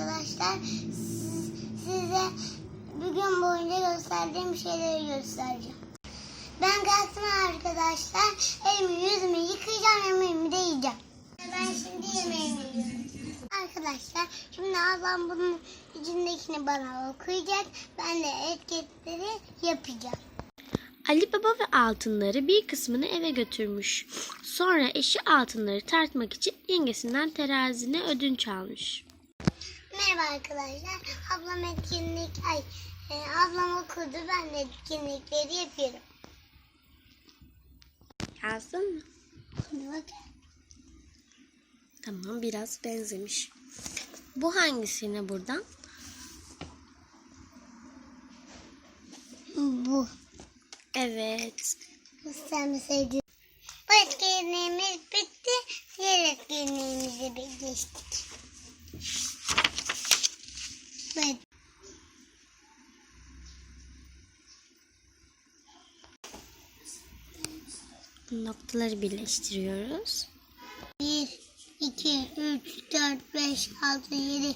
arkadaşlar. Siz- Size bugün boyunca gösterdiğim şeyleri göstereceğim. Ben kalktım arkadaşlar. Elimi yüzümü yıkayacağım yemeğimi de yiyeceğim. Ben şimdi yemeğimi yiyorum. Arkadaşlar şimdi ablam bunun içindekini bana okuyacak. Ben de etiketleri yapacağım. Ali Baba ve altınları bir kısmını eve götürmüş. Sonra eşi altınları tartmak için yengesinden terazine ödünç almış. Merhaba arkadaşlar. Ablam etkinlik, ay e, ablam okudu. Ben de etkinlikleri yapıyorum. Yazdın mı? Hadi bakın. Tamam biraz benzemiş. Bu hangisine buradan? Bu. Evet. İstemeseydi. Bu etkinliğimiz bitti. Diğer etkinliğimize bir geçtik. Evet. Noktaları birleştiriyoruz. 1, 2, 3, 4, 5, 6, 7,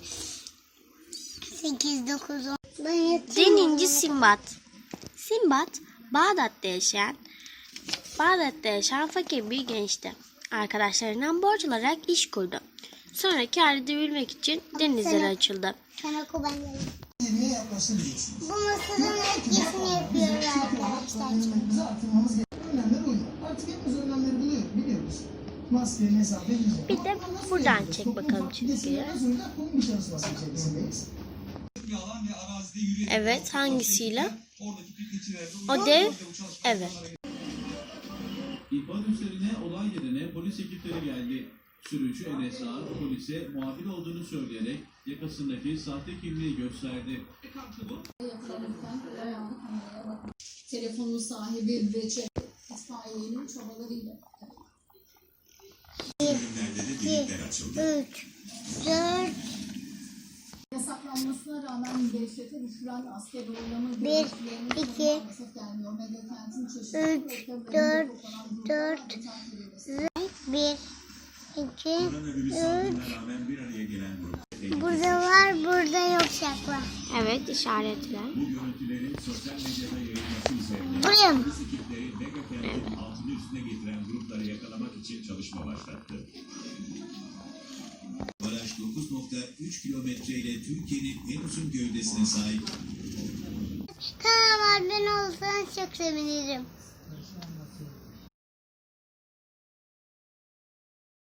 8, 9, 10. Ben yatayım Deninci mı? Simbat. Simbat, Bağdat'ta yaşayan Bağdat'ta yaşayan fakir bir gençti. Arkadaşlarından borç alarak iş kurdu. Sonra kar edebilmek için denizlere açıldı. Bu mısırın etkisini yapıyoruz arkadaşlar. Artık hepimiz önlemleri biliyor, biliyoruz. Maske, mesafe, hijyen. Bir de buradan çek bakalım çizgiyi. Çalışması içerisindeyiz. Evet hangisiyle? O O dev, evet. İhbar üzerine olay yerine polis ekipleri geldi. Sürücü Enes Ağar polise muhabir olduğunu söyleyerek yakasındaki sahte kimliği gösterdi. telefonun sahibi ve itfaiyenin çabalarıyla 2, 3, 4, yasaklanmasına rağmen dehşete düşüren asker oylama Bir, iki, üç, dört, dört, terk edilmesi. 1, 2, Koronavirüs salgınına rağmen bir gelen grup. burada var, burada yok şakla. Evet işaretler. Bu görüntülerin sosyal medyada yayılması üzerine Buraya mı? Kentin altını üstüne getiren grupları yakalamak için çalışma başlattı. Baraj 9.3 kilometre ile Türkiye'nin en uzun gövdesine sahip Kanalıma abone olursanız çok sevinirim.